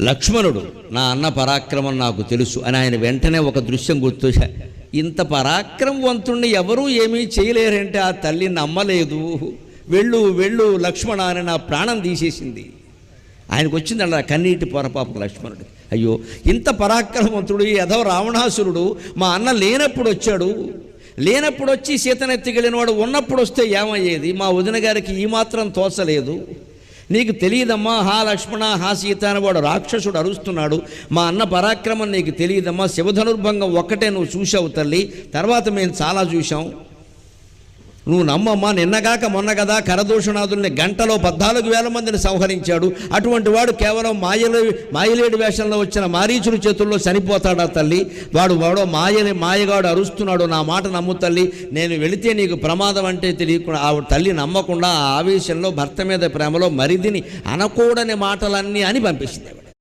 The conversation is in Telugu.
లక్ష్మణుడు నా అన్న పరాక్రమం నాకు తెలుసు అని ఆయన వెంటనే ఒక దృశ్యం గుర్తు ఇంత పరాక్రమవంతుణ్ణి ఎవరూ ఏమీ చేయలేరంటే ఆ తల్లి నమ్మలేదు. వెళ్ళు వెళ్ళు లక్ష్మణ అని నా ప్రాణం తీసేసింది. ఆయనకు వచ్చింది అలా కన్నీటి పొరపాపం లక్ష్మణుడు అయ్యో ఇంత పరాక్రమవంతుడు ఈ రావణాసురుడు మా అన్న లేనప్పుడు వచ్చాడు. లేనప్పుడు వచ్చి సీతనెత్తికెళ్ళిన వాడు ఉన్నప్పుడు వస్తే ఏమయ్యేది? మా వదిన గారికి ఈ మాత్రం తోచలేదు. నీకు తెలియదమ్మా హా లక్ష్మణ హా సీత అని వాడు రాక్షసుడు అరుస్తున్నాడు. మా అన్న పరాక్రమం నీకు తెలియదమ్మా శివధనుర్భంగం ఒక్కటే నువ్వు చూసావు తల్లి. తర్వాత మేము చాలా చూసాం నువ్వు నమ్మమ్మా నిన్నగాక మొన్న కదా కరదూషణాదుల్ని గంటలో పద్నాలుగు వేల మందిని సంహరించాడు. అటువంటి వాడు కేవలం మాయలే మాయలేడి వేషంలో వచ్చిన మారీచుడి చేతుల్లో చనిపోతాడా తల్లి? వాడు వాడో మాయలే మాయగాడు అరుస్తున్నాడు నా మాట నమ్ము తల్లి. నేను వెళితే నీకు ప్రమాదం అంటే తెలియకుండా ఆ తల్లి నమ్మకుండా ఆ ఆవేశంలో భర్త మీద ప్రేమలో మరిదిని అనకూడని మాటలన్నీ అని పంపించింది